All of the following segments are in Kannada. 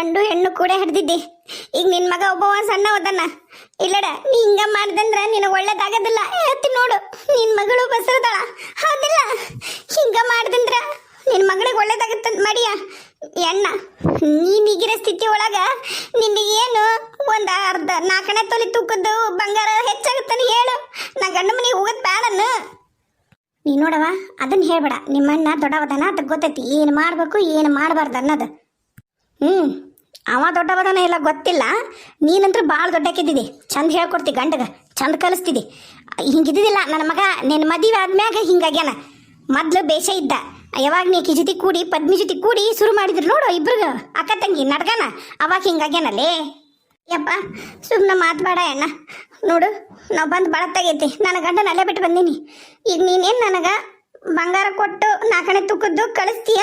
ಗಂಡು ಹೆಣ್ಣು ಕೂಡ ಹಿಡ್ದಿದ್ದಿ ಈಗ ನಿನ್ ಮಗ ಒಬ್ಬವ ಸಣ್ಣ ಹೋದನ್ನ ಇಲ್ಲಡ, ನೀ ಹಿಂಗ ಮಾಡ್ದಂದ್ರ ನಿನಗೆ ಒಳ್ಳೇದಾಗದಿಲ್ಲ. ಹೇಳ್ತಿ ನೋಡು, ನಿನ್ ಮಗಳು ಬಸರದಳ. ಹೌದಿಲ್ಲ. ಹಿಂಗ ಮಾಡ್ದಂದ್ರ ನಿನ್ ಮಗಳಿಗೆ ಒಳ್ಳೇದಾಗತ್ತಂತ ಮಾಡಿಯ? ಎಣ್ಣ, ನೀನ್ ಈಗಿರೋ ಸ್ಥಿತಿ ಒಳಗ ಏನು ಒಂದ್ ಅರ್ಧ ನಾಲ್ಕನೇ ತೊಲಿ ತೂಕದ್ದು ಬಂಗಾರ ಹೆಚ್ಚಾಗುತ್ತಾನೆ ಹೇಳು. ನಾ ಗಂಡ ಮನೆಗೆ ಹೋಗೋದ್ ಬೇಡನ್ನು ನೀ ನೋಡವ ಅದನ್ನ ಹೇಳ್ಬೇಡ. ನಿಮ್ಮಣ್ಣ ದೊಡ್ಡವದನ ಅಂತ ಗೊತ್ತೈತಿ. ಏನು ಮಾಡಬೇಕು, ಏನು ಮಾಡಬಾರ್ದು ಅನ್ನೋದು. ಹ್ಞೂ ಅವ ದೊಡ್ಡವದನ ಇಲ್ಲ ಗೊತ್ತಿಲ್ಲ. ನೀನಂತೂ ಭಾಳ ದೊಡ್ಡಕ್ಕಿದ್ದಿದಿ. ಚಂದ ಹೇಳ್ಕೊಡ್ತಿ ಗಂಡಗ. ಚಂದ ಕಲಿಸ್ತಿದಿ. ಹಿಂಗಿದ್ದಿದ್ದಿಲ್ಲ. ನನ್ನ ಮಗ ನಿನ್ನ ಮದುವೆ ಆದ್ಮ್ಯಾಗ ಹಿಂಗಾಗ್ಯಾನ. ಮೊದ್ಲು ಬೇಷ ಇದ್ದ. ಯಾವಾಗ ನೀ ಆಕಿ ಜೊತೆ ಕೂಡಿ, ಪದ್ಮಿ ಜೊತೆ ಕೂಡಿ ಶುರು ಮಾಡಿದ್ರು ನೋಡು ಇಬ್ರಿಗ. ಅಕ್ಕ ತಂಗಿ ನಡ್ಗನ. ಅವಾಗ ಹಿಂಗಾಗ್ಯಾನಲ್ಲೇ ಯಪ್ಪ ಸುಮ್ಮನೆ ಮಾತ್ಬೇಡ ಅಣ್ಣ. ನೋಡು, ನಾವು ಬಂದು ಬಳತ್ತಾಗೈತಿ. ನನ್ನ ಗಂಡನ ಅಲ್ಲೇ ಬಿಟ್ಟು ಬಂದೀನಿ. ಈಗ ನೀನೇನು ನನಗೆ ಬಂಗಾರ ಕೊಟ್ಟು ನಾಲ್ಕನೇ ತುಕ್ಕದ್ದು ಕಳಿಸ್ತೀಯ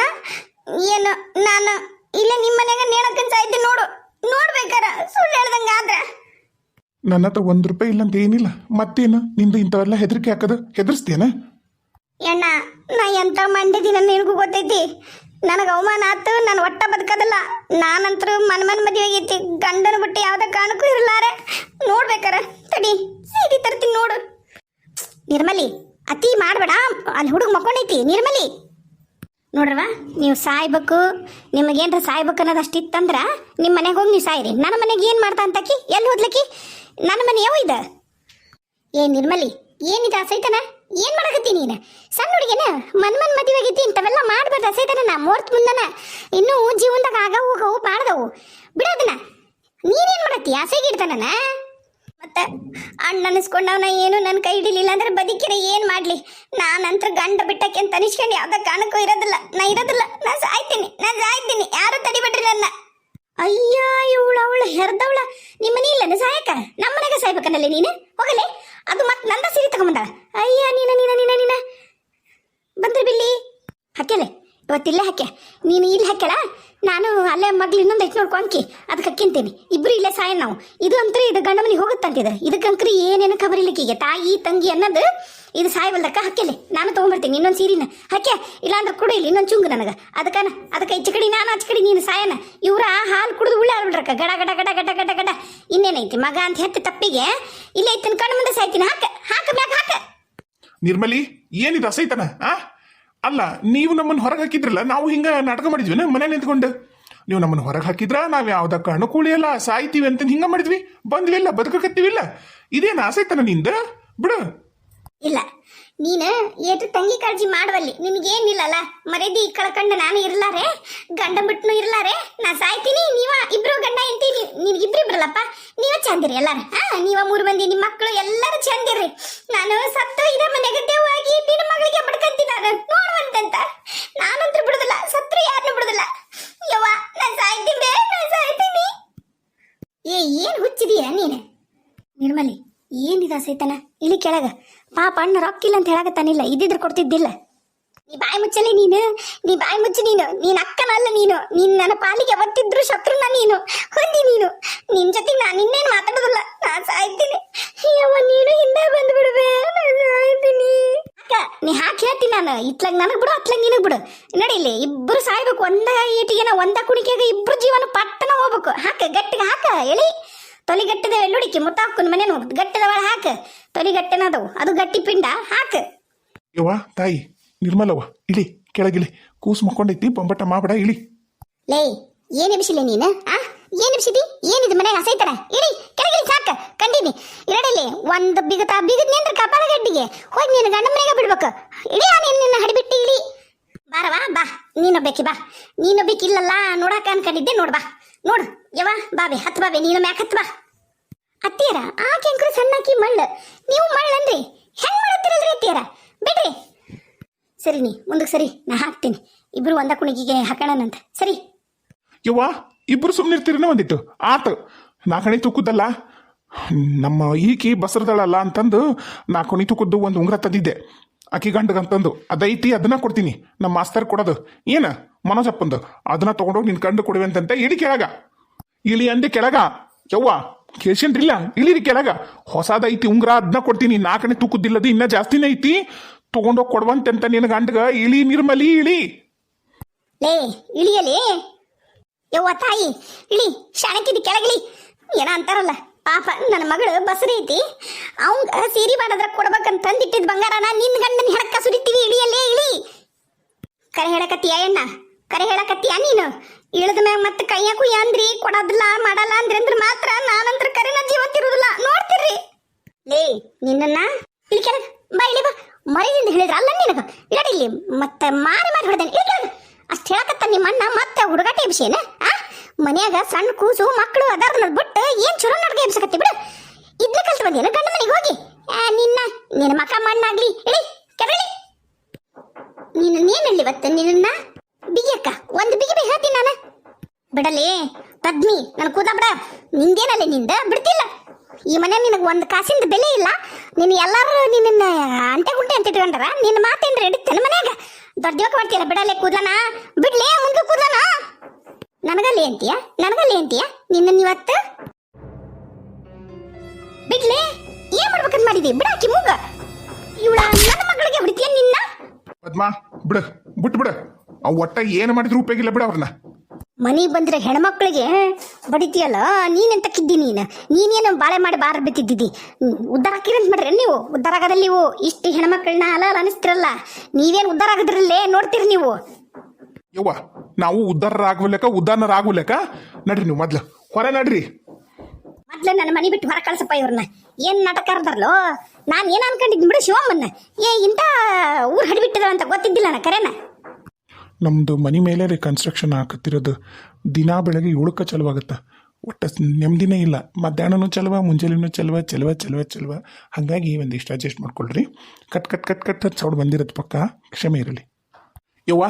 ಏನು, ನಾನು ಇಲ್ಲ ನಿಮ್ಮ ಮನ್ಯಾಗ ನೇಣಕ್ಕನ್ ಸಾಯ್ತಿ ನೋಡು. ನೋಡ್ಬೇಕಾರ ಸುಳ್ಳು ಹೇಳ್ದಂಗ ಆದ್ರೆ. ನನ್ನ ಹತ್ರ ಒಂದು ರೂಪಾಯಿ ಇಲ್ಲ ಅಂತ ಏನಿಲ್ಲ. ಮತ್ತೇನು? ನಿಂದು ಇಂಥವೆಲ್ಲ ಹೆದರಿಕೆ ಹಾಕದ? ಹೆದರ್ಸ್ತೇನ ಅಣ್ಣ ನಾ ಎಂತ ಮಂಡಿದೀನ ನಿನಗೂ ಗೊತ್ತೈತಿ. ನನಗೆ ಅವಮಾನ ಆತು ನಾನು ಒಟ್ಟ ಬದುಕದಲ್ಲ. ನಾನಂತರೂ ಮನ್ ಮನ್ ಮದುವೆ ಆಗೈತಿ ಗಂಡನ ಬಿಟ್ಟು ಯಾವ್ದ ಕಾರಣಕ್ಕೂ ಇರಲಾರೆ. ನೋಡ್ಬೇಕಾರ ತಡಿ ಸೀದಿ ತರ್ತೀನಿ ನೋಡು. ನಿರ್ಮಲಿ ಅತಿ ಮಾಡಬೇಡ. ಅಲ್ಲಿ ಹುಡುಗ ಮಕ್ಕೊಂಡೈತಿ. ನಿರ್ಮಲಿ. ನೋಡ್ರವ ನೀವು ಸಾಯ್ಬೇಕು ನಿಮಗೇನ್ರ ಸಾಯ್ಬೇಕು ಅನ್ನೋದು ಅಷ್ಟಿತ್ತಂದ್ರ ನಿಮ್ಮ ಮನೆಗೆ ಹೋಗಿ ನೀವು ಸಾಯ್ರಿ. ನನ್ನ ಮನೆಗೆ ಏನು ಮಾಡ್ತಾ ಅಂತಕಿ? ಎಲ್ಲಿ ಹೋದ್ಲಕ್ಕಿ ನನ್ನ ಮನೆ ಯಾವ ಇದ? ಏ ನಿರ್ಮಲಿ, ಏನಿದೆ ಸೈತನ? ಏನು ಮಾಡಕತ್ತಿ ನೀನು? ಸಣ್ಣ ಹುಡುಗಿನ ಮನ್ ಮನ್ ಮದುವೆ ಆಗೈತಿ ಇಂಥವೆಲ್ಲ ಮಾಡ್ಬಾರ್ದು ಅಸೈತನ ನಾ ಮೂರ್ತ್ ಮುಂದನ ಇನ್ನೂ ಜೀವನದಾಗ ಆಗವು ಹೋಗವು ಮಾಡ್ದವು ಬಿಡೋದನ್ನ ನೀನೇನು ಮಾಡತ್ತಿ? ಅಸೈಗಿಡ್ತಾನ ಮತ್ತೆ ಅಣ್ಣ ಅನಿಸ್ಕೊಂಡವನ ಏನು ನನ್ನ ಕೈ ಹಿಡಿಲಿಲ್ಲ ಅಂದ್ರೆ ಬದುಕಿನ ಏನು ಮಾಡ್ಲಿ? ನಾನಂತ್ರ ಗಂಡ ಬಿಟ್ಟಕ್ಕೆ ಅಂತ ಅನಿಸ್ಕೊಂಡು. ಯಾವ್ದ ಕಾರಣಕ್ಕೂ ಇರೋದಿಲ್ಲ. ನಾ ಇರೋದಿಲ್ಲ. ನಾ ಸಾಯ್ತೀನಿ. ನಾ ಸಾಯ್ತೀನಿ. ಯಾರು ತಡಿಬಿಡ್ರಿ ನನ್ನ ಅಯ್ಯ, ಇವಳ ಅವಳ ಹೆರ್ದವಳ. ನಿಮ್ಮ ಮನೆ ಇಲ್ಲ ಸಾಯಕ ನಮ್ಮ ಮನೆಗೆ ಸಾಯ್ಬೇಕನ್ನಲ್ಲ ನೀನು? ಹೋಗಲೆ. ಅದು ಮತ್ತೆ ನಂದ ಸೀರೆ ತಗೊಂಬಂದಾಳ. ಅಯ್ಯ, ನೀನ ನೀನ ನೀನ ನೀನ. ಬಂದ್ರಿ ಬಿಲ್ಲಿ. ಹಾಕ್ಯಲೆ. ಇವತ್ತಿಲ್ಲೇ ಹಾಕ್ಯ? ನೀನು ಇಲ್ಲಿ ಹಾಕ್ಯಳ? ನಾನು ಅಲ್ಲೇ ಮಗ್ಳು ಇನ್ನೊಂದು ಐತೆ ನೋಡ್ಕೊ ಅಂಕಿ. ಅದಕ್ಕೆ ಅಕ್ಕಿಂತೀನಿ ಇಬ್ರು ಇಲ್ಲೇ ಸಾಯ ನಾವು. ಇದು ಅಂತ್ರಿ ಇದು ಗಂಡ ಮನೆಗೆ ಹೋಗುತ್ತಂತಿದೆ ಇದಕ್ಕಂಕ್ರಿ ಏನೇನು ಖಬರ್ ಇಲ್ಲಿಕ್ಕಿಗೆ ತಾಯಿ, ತಂಗಿ ಅನ್ನೋದು ಇದು ಸಾಯಬಲ್ದಕ್ಕ ಹಾಕ್ಯಲೆ. ನಾನು ತೊಗೊಂಬರ್ತೀನಿ. ಇನ್ನೊಂದು ಸೀರಿನ. ಹಾಕ್ಯ? ಇಲ್ಲಾಂದ್ರೆ ಕೊಡು ಇಲ್ಲಿ. ಇನ್ನೊಂದು ಚುಂಗು ನನಗೆ. ಅದಕ್ಕನ, ಅದಕ್ಕೆ ಈಚೆ ಕಡೆ ನಾನು ಆಚೆ ಕಡೆ ನೀನು ಸಾಯನ. ಇವ್ರ ಹಾಲು ಕುಡಿದು ಉಳ್ಳೆ ಆಡ್ಬಿಡ್ರಕ್ಕ ಗಡ ಗಡ ಗಡ ಗಡ ಗಡ ಗಡ. ಇನ್ನೇನೈತಿ ಮಗ ಅಂತ ಹೆತ್ತ ತಪ್ಪಿಗೆ? ಇಲ್ಲೇ ಐತಿ ಕಣ್ಣು ಮುಂದೆ ಸಾಯ್ತೀನಿ. ಹಾಕ ಹಾಕ ಮ್ಯಾಗ ಹಾಕ. ನಿರ್ಮಲಿ, ಏನಿದು ಅಸೈತನ? ಆ? ಅಲ್ಲ, ನೀವು ನಮ್ಮನ್ನು ಹೊರಗೆ ಹಾಕಿದ್ರಲ್ಲ, ನಾವು ಹಿಂಗ ನಾಟಕ ಮಾಡಿದ್ವಿ ಮನೇಲಿ ನಿಂತ್ಕೊಂಡು. ನೀವು ನಮ್ಮನ್ನು ಹೊರಗೆ ಹಾಕಿದ್ರ ನಾವು ಯಾವ್ದಕ್ಕ ಅನುಕೂಲಿಯಲ್ಲ ಸಾಯ್ತೀವಿ ಅಂತ ಹಿಂಗ ಮಾಡಿದ್ವಿ. ಬಂದ್ವಿಲ್ಲ ಬದುಕಕತ್ತೀವಿಲ್ಲ ಇದೇನು ಆಸೈತನ ನಿಂದ? ಬಿಡು. ಇಲ್ಲ, ನೀನು ಏಟು ತಂಗಿ ಕಾಳಜಿ ಮಾಡುವಲ್ಲಿ, ನಿನಗೇನಿಲ್ಲಲ್ಲ? ಮರ್ಯಾದಿ ಕಳ್ಕಂಡು ನಾನು ಇರ್ಲಾರೆ? ಗಂಡ ಬಿಟ್ನು ಇರ್ಲಾರೆ? ನಾ ಸಾಯ್ತೀನಿ, ನೀವ ಇಬ್ರು ಗಂಡ ಎಂತೀನಿ ಇಬ್ರು ಇಬ್ರಲ್ಲಪ್ಪ ನೀವ ಚಂದಿರಿ ಎಲ್ಲಾರ ಹಾ ನೀವ ಮೂರು ಮಂದಿ ನಿಮ್ಮ ಮಕ್ಕಳು ಎಲ್ಲರೂ ಚಂದಿರ್ರಿ. ನಾನು ಸತ್ತು ಇದ ಮನೆಗೆ ದೇವಾಗಿ ನಿನ್ನ ಮಗಳಿಗೆ ಬಡ್ಕಂತೀನಿ ನಾನು ನೋಡುವಂತಂತ ನಾನಂತೂ ಬಿಡುದಿಲ್ಲ ಸತ್ರು ಯಾರನ್ನೂ ಬಿಡುದಿಲ್ಲ ಯವ್ವ ನಾನು ಸಾಯ್ತೀನಿ ನಾನು ಸಾಯ್ತೀನಿ ಏ ಏನ್ ಹುಚ್ಚಿದೀಯ ನೀನು ನಿರ್ಮಲಿ ಏನಿದ ಸೈತನ ಇಲ್ಲಿ ಕೆಳಗ. ಪಾಪ ಅಣ್ಣ ರೊಕ್ಕಿಲ್ಲ ಅಂತ ಹೇಳಕತ್ತಾನಿಲ್ಲ ಇದ್ದಿದ್ರೆ ಕೊಡ್ತಿದ್ದಿಲ್ಲ. ನೀ ಬಾಯಿ ಮುಚ್ಚಲಿ ನೀನು, ನೀ ಬಾಯಿ ಮುಚ್ಚು ನೀನು, ನೀನ್ ಅಕ್ಕನಲ್ಲ ನೀನು, ನೀನ್ ನನ್ನ ಪಾಲಿಗೆ ಒತ್ತಿದ್ರು ಶತ್ರುನ ನೀನು, ಹೊಂದಿ ನೀನು. ನಿನ್ ಜೊತೆ ನಾನು ಇನ್ನೇನು ಮಾತಾಡೋದಿಲ್ಲ, ನಾ ಸಾಯ್ತೀನಿ. ಅಯ್ಯವ್ವ, ನೀನು ಹಿಂದೆ ಬಂದು ಬಿಡುವೆ ನಾನು ಸಾಯ್ತೀನಿ. ಅಕ್ಕ, ನೀ ಹಾಕಿ ಹೇಳ್ತೀನಿ ನಾನು, ಇತ್ಲಾಗ ನನಗ್ ಬಿಡು, ಅತ್ಲಾಗ ನಿನಗ್ ಬಿಡು. ನಡಿಲಿ ಇಬ್ರು ಸಾಯ್ಬೇಕು, ಒಂದ ಏಟಿಗೆನ, ಒಂದ ಕುಣಿಕೆಗ ಇಬ್ರು ಜೀವನ ಪಟ್ಟನ ಹೋಗ್ಬೇಕು. ಹಾಕ, ಗಟ್ಟಿಗೆ ಹಾಕ, ಎಳಿ. ತೊಲಿಗಟ್ಟದ ಎಳ್ಳುಡಿಕೆ ಮುತ್ತಾಕುನ್ ಮನೆ ಗಟ್ಟದ ಒಳ ಹಾಕ. ತೊಲಿಗಟ್ಟೆನದವು. ಅದು ಗಟ್ಟಿ ಪಿಂಡ ಹಾಕ. ಯವ್ವ ತಾಯಿ ನಿರ್ಮಲವ್ವ ಇಳಿ ಕೆಳಗಿಳಿ. ಕೂಸು ಮಕ್ಕೊಂಡೈತಿ ಬೊಂಬಟ ಮಾಡಬೇಡ ಇಳಿ. ಲೇ ಏನ್ ಎಬ್ಸಿಲೆ ನೀನು ಆ? ಏನ್ ಎಬ್ಸಿದಿ ಏನಿದು ಮನೆಗೆ ಹಸೈತನ ಇಳಿ ಕೆಳಗಿಳಿ ಸಾಕ. ಕಂಡಿನಿ. ಇರಡಿಲಿ ಒಂದು ಬಿಗತ ಬಿಗದ್ ನಿಂದ್ರ ಕಪಾಳ ಗಡ್ಡಿಗೆ ಹೋಗಿ ನೀನು ಗಂಡ ಮನೆಗೆ ಬಿಡ್ಬೇಕು. ಇಳಿ ನೀನು ನಿನ್ನ ಹಡಿಬಿಟ್ಟು ಇಳಿ. ಬಾರವಾ ಬಾ. ನೀನೊಬ್ಬೇಕಿ ಬಾ. ನೀನೊಬ್ಬೇಕಿಲ್ಲಲ್ಲ ನೋಡಾಕ ಅನ್ಕೊಂಡಿದ್ದೆ ನೋಡ್ ಬಾ. ನೋಡು ಯವ ಬಾಬೆ, ಹತ್ ಬಾಬೆ, ನೀನು ಮ್ಯಾಕ್ ಹತ್ ಬಾ. ಅತ್ತಿಯರ ಆ ಅಂಕರು ಸಣ್ಣಾಕಿ ಮಳ್ಳ. ನೀವು ಮಳ್ಳಂದ್ರಿ ಹೆಂಗ್ ಮಾಡತ್ತಿರಲ್ರಿ ಅತ್ತಿಯರ? ಬಿಡ್ರಿ. ಸರಿ ನೀ, ಮುಂದಕ್ಕೆ ಸರಿ, ನಾ ಹಾಕ್ತೀನಿ. ಇಬ್ರು ಒಂದ ಕುಣಿಗಿಗೆ ಹಾಕೋಣನಂತ. ಸರಿ. ಯವ್ವ, ಇಬ್ರು ಸುಮ್ಮನಿರ್ತೀರನ ಒಂದಿಟ್ಟು. ಆತು ನಾಲ್ಕಣಿ ತುಕ್ಕುದಲ್ಲ ನಮ್ಮ ಈಕಿ ಬಸರದಳಲ್ಲ ಅಂತಂದು ನಾಲ್ಕಣಿ ತುಕ್ಕದ್ದು ಒಂದು ಉಂಗ್ರ ತಂದಿದ್ದೆ. ಅಕ್ಕಿ ಗಂಡಗಂತಂದು. ಅದೈತಿ, ಅದನ್ನ ಕೊಡ್ತೀನಿ. ನಮ್ಮ ಮಾಸ್ತರ್ ಕೊಡೋದು. ಏನ? ಮನೋಜಪ್ಪಂದು ಅದನ್ನ ತಗೊಂಡೋಗಿ ನಿನ್ ಕಂಡು ಕೊಡುವೆ ಅಂತಂತೆ ಇಳಿ ಕೆಳಗ. ಇಳಿ ಅಂದೆ ಕೆಳಗ. ಯವ್ವ, ಕೇಳ್ಸೇನ್ರಿಲ್ಲ? ಇಳಿರಿ ಕೆಳಗ. ಹೊಸದೈತಿ ಉಂಗ್ರ ಅದನ್ನ ಕೊಡ್ತೀನಿ. ನಾಲ್ಕನೇ ತೂಕದ್ದಿಲ್ಲದು ಇನ್ನ ಜಾಸ್ತಿನೇ ಐತಿ. ತಗೊಂಡೋಗಿ ಕೊಡುವಂತೆ ಅಂತ ನಿನ್ನ ಗಂಡಗ ಇಳಿ ನಿರ್ಮಲಿ, ಇಳಿ. ಲೇ, ಇಳಿಯಲಿ? ಯವ್ವ, ತಾಯಿ, ಇಳಿ, ಶಾಣಕ್ಕಿದ್ ಕೆಳಗಿಳಿ. ಏನ ಅಂತಾರಲ್ಲ, ಪಾಪ, ನನ್ನ ಮಗಳು ಬಸರಿ ಐತಿ. ಅವಂಗ ಸೀರಿ ಮಾಡದ್ರ ಕೊಡ್ಬೇಕಂತ ತಂದಿಟ್ಟಿದ್ ಬಂಗಾರನ ನಿನ್ ಗಂಡನ ಹೆಣಕ್ಕ ಸುರಿತೀವಿ ಇಳಿಯಲ್ಲೇ ಇಳಿ. ಕರೆ ಹೇಳಕತ್ತೀಯ ಎಣ್ಣ ಕರೆ ಹೇಳಕತ್ತೀಯ ನೀನು? ಇಳಿದ ಮ್ಯಾಗ ಮತ್ತೆ ಕೈಯಾಕು ಅಂದ್ರಿ ಕೊಡೋದಿಲ್ಲ ಮಾಡಲ್ಲ ಅಂದ್ರೆ ಅಂದ್ರ ಮಾತ್ರ ನಾನಂತ್ರ ಕರೆನ ಜೀವಂತಿರುವುದಿಲ್ಲ ನೋಡ್ತಿರ್ರಿ. ಲೇ, ನಿನ್ನನ್ನ ಇಲ್ಲಿ ಕೆಳಗ ಬಾ ಇಲ್ಲಿ ಬಾ. ಮರಿದಿಂದ ಹೇಳಿದ್ರ ಅಲ್ಲ ನಿನಗ? ಇಲ್ಲಡಿ ಇಲ್ಲಿ. ಮತ್ತೆ ಮಾರಿ ಮಾರಿ ಹೊಡೆದೇನೆ. ಇಲ್ಲಿ ಕೆಳಗ ಅಷ್ಟು ಹೇಳಕತ್ತ ನಿಮ್ಮ ಅಣ್ಣ ಮತ್ತೆ ಹುಡುಗಾಟ ಎಬ್ಸೇನ ಆ? ಮನ್ಯಾಗ ಸಣ್ಣ ಕೂಸು ಮಕ್ಕಳು ಅದಾರ ಬಿಟ್ಟು ಏನ್ ಚಲೋ ನಡ್ಗೆ ಎಬ್ಸಕತ್ತಿ ಬಿಡು. ಇದ್ನ ಕಲ್ತು ಬಂದೇನು ಗಂಡ ಮನೆಗೆ ಹೋಗಿ? ನಿನ್ನ ನಿನ್ನ ಮಕ ಮಣ್ಣಾಗ್ಲಿ. ಇಳಿ ಕೆರಳಿ ನೀನು ಏನಲ್ಲಿ ಇವತ್ತು? ನಿನ್ನ ಬಿಗಿಯಕ್ಕ, ಒಂದು ಬಿಗಿ ಬಿ ಹೇಳ್ತೀನಿ ನಾನು. ಬಿಡಲಿ, ಪದ್ಮಿ, ನನ್ ಕೂದ ಬಿಡ. ನಿಂದೇನಲ್ಲ ನಿಂದ? ಬಿಡ್ತಿಲ್ಲ. ಈ ಮನೆ ನಿನಗೆ ಒಂದು ಕಾಸಿಂದ ಬೆಲೆ ಇಲ್ಲ. ನೀನು ಎಲ್ಲಾರು ನಿನ್ನ ಅಂಟೆ ಗುಂಟೆ ಅಂತ ಇಟ್ಕೊಂಡಾರ? ನಿನ್ನ ಮಾತೇನ್ರ ಹಿಡಿತೇನೆ ಮನ್ಯಾಗ? ದೊಡ್ಡ ಮಾಡ್ತೀಯಲ್ಲ, ಬಿಡಲೆ ಕೂದಲನ ಬಿಡ್ಲೇ ಮುಂದೆ ಕೂದಲನ ನನಗಲ್ಲಿ ಅಂತೀಯ ನನಗಲ್ಲಿ ಅಂತೀಯ ನಿನ್ನ ಇವತ್ತು? ಬಿಡ್ಲಿ, ಏನ್ ಮಾಡ್ಬೇಕಂತ ಮಾಡಿದಿ? ಬಿಡಾಕಿ ಮೂಗ. ಇವಳ ನನ್ನ ಮಗಳಿಗೆ ಬಿಡ್ತೀಯ ನಿನ್ನ? ಪದ್ಮ, ಬಿಡು ಬಿಟ್ಟು ಬಿಡು ಅವ್ ಒಟ್ಟ ಏನು ಮಾಡಿದ್ರು ಉಪಯೋಗಿಲ್ಲ ಬಿಡು ಅವ್ರನ್ನ. ಮನೆಗೆ ಬಂದ್ರೆ ಹೆಣ್ಮಕ್ಳಿಗೆ ಬಡಿತೀಯಲ್ಲ ನೀನೆಂತ ಕಿದ್ದಿ ನೀನು? ನೀನೇನು ಬಾಳೆ ಮಾಡಿ ಬಾರ ಬಿತ್ತಿದ್ದಿ ಉದ್ದಾರ ಹಾಕಿರಂತ ಮಾಡ್ರಿ ನೀವು? ಉದ್ದಾರ ಆಗದಲ್ಲಿ ನೀವು? ಇಷ್ಟು ಹೆಣ್ಮಕ್ಳನ್ನ ಅಲ್ಲ ಅಲ ಅನಿಸ್ತಿರಲ್ಲ. ನೀವೇನು ಉದ್ದಾರ ಆಗದ್ರಲ್ಲೇ ನೋಡ್ತೀರಿ ನೀವು? ಯವ್ವ ನಾವು ಉದ್ದಾರ ಆಗ್ಬೇಕ ಉದ್ದಾರ ಆಗ್ಬೇಕ ನಡ್ರಿ ನೀವು ಮೊದ್ಲು. ಹೊರ ನಡ್ರಿ. ಮೊದ್ಲ ನನ್ನ ಮನೆ ಬಿಟ್ಟು ಹೊರ ಕಳ್ಸಪ್ಪ ಇವ್ರನ್ನ. ಏನ್ ನಾಟಕ ಆಡ್ದಾರ್ಲೋ ನಾನು ಏನ್ ಅನ್ಕೊಂಡಿದ್ದೀನಿ ಬಿಡು ಶಿವಮ್ಮನ್ನ. ಏ ಇಂಥ ಊರು ಹಡಿಬಿಟ್ಟದ ಅಂತ ಗೊತ್ತಿದ್ದಿಲ್ಲ ನಾ ಕರೆನ? ನಮ್ಮದು ಮನೆ ಮೇಲೆ ರೀ ಕನ್ಸ್ಟ್ರಕ್ಷನ್ ಹಾಕತ್ತಿರೋದು ದಿನ ಬೆಳಗ್ಗೆ ಏಳಕ್ಕೆ ಚಲವಾಗತ್ತೆ. ಒಟ್ಟು ನೆಮ್ಮದಿನೇ ಇಲ್ಲ. ಮಧ್ಯಾಹ್ನನೂ ಚಲುವ, ಮುಂಜಾನೆನೂ ಚಲುವ ಚಲುವ ಚಲುವ ಚಲುವ. ಹಾಗಾಗಿ ಒಂದಿಷ್ಟು ಅಡ್ಜಸ್ಟ್ ಮಾಡ್ಕೊಳ್ರಿ. Cut cut cut cut sound ಬಂದಿರತ್ತೆ ಪಕ್ಕ. ಕ್ಷಮೆ ಇರಲಿ. ಯವ್ವ,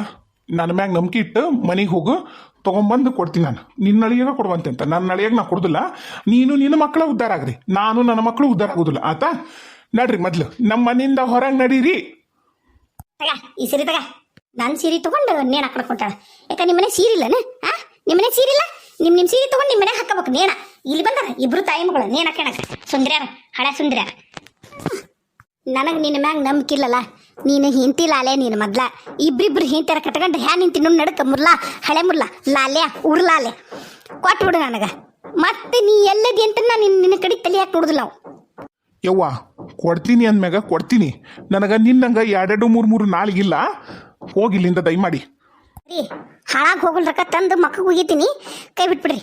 ನನ್ನ ಮ್ಯಾಗ ನಂಬಿಕೆ ಇಟ್ಟು ಮನೆಗೆ ಹೋಗು. ತೊಗೊಂಬಂದು ಕೊಡ್ತೀನಿ ನಾನು. ನಿನ್ನ ಅಳಿಯಾಗ ಕೊಡುವಂತೆ ಅಂತ. ನನ್ನ ಅಳಿಯಾಗ ನಾ ಕೊಡೋದಿಲ್ಲ. ನೀನು ನಿನ್ನ ಮಕ್ಕಳ ಉದ್ಧಾರ ಆಗ್ರಿ. ನಾನು ನನ್ನ ಮಕ್ಕಳು ಉದ್ಧಾರ ಆಗೋದಿಲ್ಲ. ಆತ ನಡ್ರಿ ಮೊದ್ಲು. ನಮ್ಮ ಮನೆಯಿಂದ ಹೊರಗೆ ನಡೀರಿ. ಈ ಸರಿ ನಾನು ಸೀರೆ ತಗೊಂಡು ನೇಣ ಹಾಕೊಂಡ್ಕೊಂತಾಳ ಯಾಕ ನಿಮ್ಮ ಮನೆ ಸೀರೆ ಇಲ್ಲನ? ಆ? ನಿಮ್ಮನೆ ಸೀರೆ ಇಲ್ಲ? ನಿಮ್ ನಿಮ್ ಸೀರೆ ತಗೊಂಡು ನಿಮ್ಮನೆ ಹಾಕಬೇಕು ನೇಣ. ಇಲ್ಲಿ ಬಂದಾರ ಇಬ್ರು ತಾಯಿ ಮಗಳು ನೇಣ ಹಾಕ್ಯಣಕ ಸುಂದ್ರ್ಯಾರ, ಹಳೆ ಸುಂದ್ರ್ಯಾರ. ನನಗೆ ನಿನ್ನ ಮ್ಯಾಗ ನಂಬಿಕೆ ಇಲ್ಲಲ್ಲ ನೀನು ಹಿಂತಿ ಲಾಲೆ ನೀನು ಮೊದ್ಲ. ಇಬ್ರಿಬ್ರು ಹಿಂತಿಯರ ಕಟ್ಕೊಂಡು ಹ್ಯಾ ನಿಂತಿ ನುಣ್ಣು ನಡಕ ಮುರ್ಲಾ, ಹಳೆ ಮುರ್ಲಾ ಲಾಲೆ ಉರ್ಲಾಲೆ ಕೊಟ್ಬಿಡು ನನಗೆ. ಮತ್ತೆ ನೀ ಎಲ್ಲದಿ ಅಂತ ನಾನು ನಿನ್ನ ಕಡೆ ತಲೆ ಹಾಕಿ ನೋಡುದಿಲ್ಲ ಯವ್ವ, ಕೊಡ್ತೀನಿ ಅಂದ್ಮ್ಯಾಗ ಕೊಡ್ತೀನಿ. ನನಗೆ ನಿನ್ನಂಗ ಎರಡೆರಡು ಮೂರು ಮೂರು ನಾಲ್ಗಿಲ್ಲ ಹೋಗಿಲ್ಲಿಂದ ದಯಮಾಡಿ. ರೀ ಹಾಳಾಗಿ ಹೋಗಲ್ ರೊಕ್ಕ ತಂದು ಮಕ್ಕಳಿಗೆ ಉಗಿತೀನಿ. ಕೈ ಬಿಟ್ಬಿಡ್ರಿ.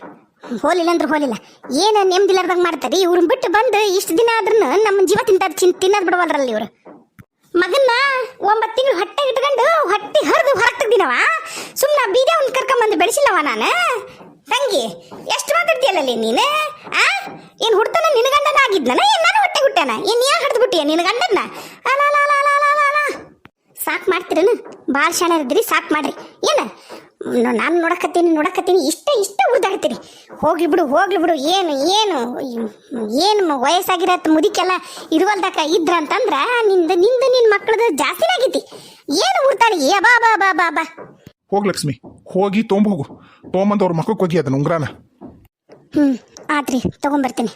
ಹೋಲಿಲ್ಲ ಅಂದ್ರೆ ಹೋಲಿಲ್ಲ. ಏನು ನೆಮ್ಮದಿಲ್ಲಾರ್ದಂಗೆ ಮಾಡ್ತಾರೆ? ಇವ್ರನ್ನ ಬಿಟ್ಟು ಬಂದು ಇಷ್ಟು ದಿನ ಆದ್ರೂ ನಮ್ಮ ಜೀವ ತಿಂತಾರೆ, ಚಿನ್ ತಿನ್ನೋದು ಬಿಡವಲ್ರಲ್ಲ ಇವರು. ಮಗನ್ನ ಒಂಬತ್ತು ತಿಂಗಳು ಹೊಟ್ಟೆ ಇಟ್ಕೊಂಡು ಹೊಟ್ಟೆ ಹರಿದು ಹೊರಗೆ ತೆಗ್ದಿನವ? ಸುಮ್ಮನೆ ಬೀದ ಒಂದು ಕರ್ಕೊಂಬಂದು ಬೆಳೆಸಿಲ್ಲವ ನಾನು? ತಂಗಿ, ಎಷ್ಟು ಮಾತಾಡ್ತೀಯಲ್ಲಲ್ಲಿ ನೀನು? ಆ? ಏನು ಹುಡ್ತಾನ ಗಂಡನ ಆಗಿದ್ನನ ಏನು ನಾನು ಹೊಟ್ಟೆ ಹುಟ್ಟಾನ? ಏನು ನೀ ಹಿಡಿದು ಬಿಟ್ಟಿಯ ನಿನ್ನ ಗಂಡನ್ನ? ಅಲ. ಸಾಕ್ ಮಾಡ್ತಿರೇನು? ಭಾಳ ಶಾಣೆ ಇದ್ರಿ ಸಾಕ್ ಮಾಡ್ರಿ. ಏನ? ನಾನು ನೋಡಕತ್ತೀನಿ ನೋಡಕತ್ತೀನಿ ಇಷ್ಟ ಇಷ್ಟ ಉದಾಡ್ತೀರಿ ಹೋಗ್ಲಿ ಬಿಡು ಹೋಗ್ಲಿ ಬಿಡು ಏನು ಏನು ಏನು ವಯಸ್ಸಾಗಿರತ್ತ ಮುದಿಕೆಲ್ಲ ಇರುವಲ್ದಕ್ಕ ಇದ್ರ ಅಂತಂದ್ರೆ ನಿಂದ ನಿಂದ ನಿನ್ನ ಮಕ್ಕಳದ ಜಾಸ್ತಿ ಆಗೈತಿ. ಏನು ಉಡ್ತಾಳೆ ಏ ಬಾ ಬಾ ಬಾ ಬಾ ಬಾ. ಹೋಗ್ ಲಕ್ಷ್ಮಿ ಹೋಗಿ ತೊಗೊಂಬ ಹೋಗು. ತೊಗೊಂಬಂದು ಅವ್ರ ಮಕ್ಕಕ್ಕೆ ಹೋಗಿ ಅದನ್ನ ಉಂಗ್ರಾನ. ಹ್ಞೂ ಆತ್ರಿ ತಗೊಂಬರ್ತೀನಿ.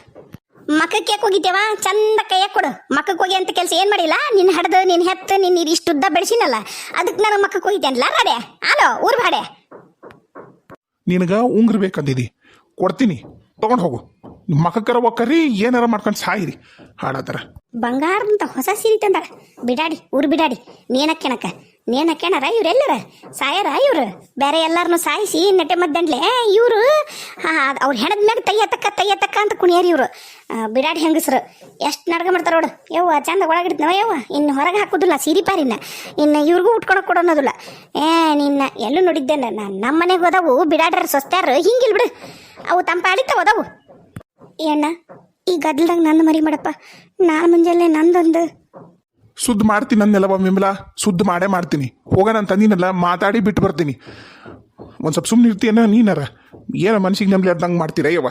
ಮಕ್ಕಕ್ಕೆ ಹೋಗಿದ್ದೇವ ಚಂದ ಕೈಯಾಗ ಕೊಡು. ಮಕ್ಕಕ್ಕೆ ಹೋಗಿ ಅಂತ ಕೆಲಸ ಏನು ಮಾಡಿಲ್ಲ? ನಿನ್ನ ಹಡ್ದು ನಿನ್ನ ಹೆತ್ತು ನಿನ್ನ ಇಷ್ಟು ಉದ್ದ ಬೆಳೆಸಿನಲ್ಲ ಅದಕ್ಕೆ ನಾನು ಮಕ್ಕಕ್ಕೆ ಹೋಗಿದ್ದೇನಲ್ಲ ರಾಡೆ ಆಲೋ ಊರ್ ಬಾಡೆ. ನಿನಗ ಉಂಗ್ರ ಬೇಕಂದಿದಿ. ಕೊಡ್ತೀನಿ. ತಗೊಂಡು ಹೋಗು. ಮಕ್ಕಕ್ಕರ ಒಕ್ಕರಿ ಏನಾರ ಮಾಡ್ಕೊಂಡು ಸಾಯಿರಿ. ಹಾಡಾತರ. ಬಂಗಾರದಂತ ಹೊಸ ಸೀರೆ ತಂದಾಳ. ಬಿಡಾಡಿ ಊರು ಬಿಡಾಡಿ. ನೇನಕ್ಕೆಣಕ ನೇನಕ್ಕೆಣರ ಇವ್ರೆಲ್ಲರ? ಸಾಯರ ಇವ್ರು? ಬೇರೆ ಎಲ್ಲಾರನು ಸಾಯಿಸಿ ನೆಟ್ಟೆ ಮದ್ದಂಡ್ಲೆ ಇವರು? ಅವ್ರ ಹೆಣದ ಮ್ಯಾಗ ತೈಯತಕ್ಕ ತೈಯತಕ್ಕ ಅಂತ ಕುಣಿಯರಿ ಇವರು. ಬಿಡಾಡಿ ಹೆಂಗಸ್ರು. ಎಷ್ಟು ನಡ್ಗ ಮಾಡ್ತಾರ ನೋಡು. ಯವ್ವ, ಚಂದ ಒಳಗಿಡ್ತನವ ಯವ್ವ? ಇನ್ನು ಹೊರಗೆ ಹಾಕೋದಿಲ್ಲ, ಸೀರೆ ಪಾರಿನ. ಇನ್ನು ಇವ್ರಿಗೂ ಉಟ್ಕೊಳಕ್ ಕೊಡೋನೋದಿಲ್ಲ. ಏ, ನಿನ್ನ ಎಲ್ಲೂ ನೋಡಿದ್ದೆ ನಾನು ನಮ್ಮ ಮನೆಗೆ ಹೋದವು, ಬಿಡಾಡ್ರ ಸೊಸ್ತಾರ ಹಿಂಗಿಲ್ ಬಿಡು. ಅವು ತಂಪಾಳಿತಾವ ಹೋದವು ಏಣ್ಣ, ಈ ಗದ್ದಲ್ದಾಗ ನಂದು ಮರಿ ಮಾಡಪ್ಪ. ನಾಳೆ ಮುಂಜಾನೆ ನಂದೊಂದು ಸುದ್ದಿ ಮಾಡ್ತೀನಿ ನನ್ನೆಲ್ಲ ವಿಮಲ, ಸುದ್ದು ಮಾಡೇ ಮಾಡ್ತೀನಿ. ಹೋಗೋಣ ನೀನಲ್ಲ ಮಾತಾಡಿ ಬಿಟ್ಟು ಬರ್ತೀನಿ. ಒಂದು ಸ್ವಲ್ಪ ಸುಮ್ಮನೆ ಇರ್ತೀಯನ ನೀನಾರ? ಏನ ಮನ್ಸಿಗೆ ನಂಬಲಿ ಅದಂಗೆ ಮಾಡ್ತೀರ ಯವ್ವ?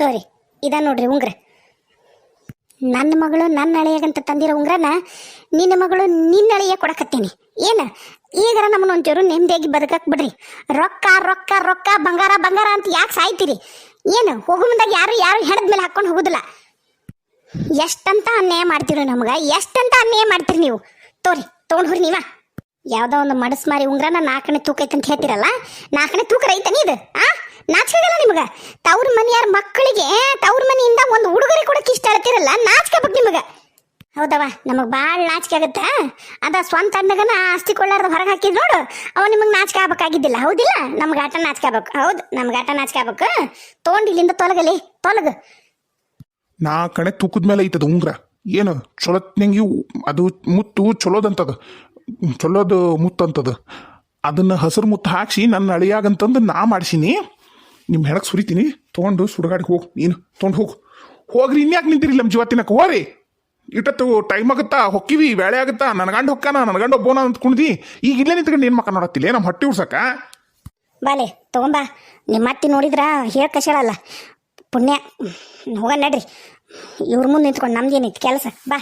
ತೋರಿ, ಇದ ನೋಡ್ರಿ ಉಂಗ್ರ. ನನ್ನ ಮಗಳು ನನ್ನ ಅಳಿಯಾಗಂತ ತಂದಿರೋ ಉಂಗ್ರನ ನಿನ್ನ ಮಗಳು ನಿನ್ನ ಅಳಿಯ ಕೊಡಕತ್ತೀನಿ. ಏನ? ಈಗರ ನಮ್ಮನ್ನ ಒಂಚೂರು ನೆಮ್ಮದಿಯಾಗಿ ಬದುಕಕ್ ಬಿಡ್ರಿ. ರೊಕ್ಕ ರೊಕ್ಕ ರೊಕ್ಕ, ಬಂಗಾರ ಬಂಗಾರ ಅಂತ ಯಾಕೆ ಸಾಯ್ತೀರಿ? ಏನು, ಹೋಗು ಮುಂದಾಗ ಯಾರು ಯಾರು ಹೆಣದ ಮೇಲೆ ಹಾಕೊಂಡು ಹೋಗುದಿಲ್ಲ. ಎಷ್ಟಂತ ಅನ್ಯಾಯ ಮಾಡ್ತೀರಿ ನಮ್ಗೆ, ಎಷ್ಟಂತ ಅನ್ಯಾಯ ಮಾಡ್ತೀರಿ ನೀವು? ತೋರಿ, ತೊಗೊಂಡು ಹೋರಿ ನೀವ. ಯಾವ್ದೋ ಒಂದು ಮಡಸ್ ಮಾರಿ ಉಂಗ್ರನ ನಾಲ್ಕನೇ ತೂಕ ಐತೆ ಅಂತ ಹೇಳ್ತಿರಲ್ಲ, ನಾಲ್ಕನೇ ತೂಕ ಐತನಿ ಇದು, ಆ? ನಾಚಿಕೆಗಲ್ಲ ನಿಮ್ಗ? ತವ್ರ ಮನೆಯಾರ ಮಕ್ಕಳಿಗೆ, ತವ್ರ ಮನೆಯಿಂದ ಒಂದು ಉಡುಗೊರೆ ಕೊಡಕ್ಕೆ ಇಷ್ಟ ಹೇಳ್ತಿರಲ್ಲ ನಾಚಿಕೆಬೇಕು ನಿಮಗ. ಹೌದವ ನಮಗ್ ಭಾಳ ನಾಚಿಕೆ ಆಗತ್ತ ಅದ ಸ್ವಂತ ಅಣ್ಣಗನ ಆಸ್ತಿ ಕೊಳ್ಳಾರ್ದ ಹೊರಗೆ ಹಾಕಿದ್ ನೋಡು, ಅವ ನಿಮಗ್ ನಾಚಿಕೆ ಆಗ್ಬೇಕಾಗಿದ್ದಿಲ್ಲ ಹೌದಿಲ್ಲ? ನಮ್ಗೆ ಆಟ ನಾಚಿಕೆ ಆಗ್ಬೇಕು, ಹೌದು, ನಮ್ಗೆ ಆಟ ನಾಚಿಕೆ ಆಗ್ಬೇಕು. ಇಲ್ಲಿಂದ ತೊಲಗಲಿ, ತೊಲಗು. ನಾ ಕಣೆ ತೂಕದ ಮೇಲೆ ಐತದ ಉಂಗ್ರ. ಏನು? ಚೊಲತ್ನಂಗಿ ಅದು ಮುತ್ತು ಚಲೋದಂತದ. ಚಲೋದು ಮುತ್ತು ಅಂತದ ಅದನ್ನ ಹಸಿರು ಮುತ್ತು ಹಾಕ್ಸಿ ನನ್ನ ಅಳಿಯಾಗಂತಂದು ನಾ ಮಾಡಿಸಿನಿ. ನಿಮ್ಮ ಹೆಣಕ್ಕೆ ಸುರಿತೀನಿ. ತೊಗೊಂಡು ಸುಡುಗಾಡಿಗೆ ಹೋಗು. ನೀನು ತೊಗೊಂಡು ಹೋಗು. ಹೋಗ್ರಿ, ಇನ್ಯಾಕೆ ನಿಂತಿರಿ ನಮ್ಮ ಜೀವತ್ತಿನಕ್ಕೆ ಹೋರಿ ಇಟ್ಟತ್ತು ಟೈಮ್ ಆಗುತ್ತಾ? ಹೊಕ್ಕಿವಿ ಬೇಳೆ ಆಗುತ್ತಾ? ನನ್ನ ಗಂಡ ಹೊಕ್ಕಾನ? ನನ್ನ ಗಂಡ ಒಬ್ಬೋನ ಕುಣ್ದಿ. ಈಗ ಇಲ್ಲೇ ನಿಂತ್ಕೊಂಡು ಏನು ಮಕ್ಕ ನೋಡತ್ತಿಲ್ಲ? ನಮ್ಮ ಹೊಟ್ಟೆ ಉಡ್ಸಕ್ಕ ಬಾಲೆ, ತಗೊಂಬಾ. ನಿಮ್ಮ ಅತ್ತಿ ನೋಡಿದ್ರ ಹೇಳ್ ಕಶಾಳಲ್ಲ ಪುಣ್ಯ. ಹೋಗ ನಡ್ರಿ. ಇವ್ರ ಮುಂದೆ ನಿಂತ್ಕೊಂಡು ನಮ್ದೇನೈತಿ ಕೆಲಸ. ಬಾ.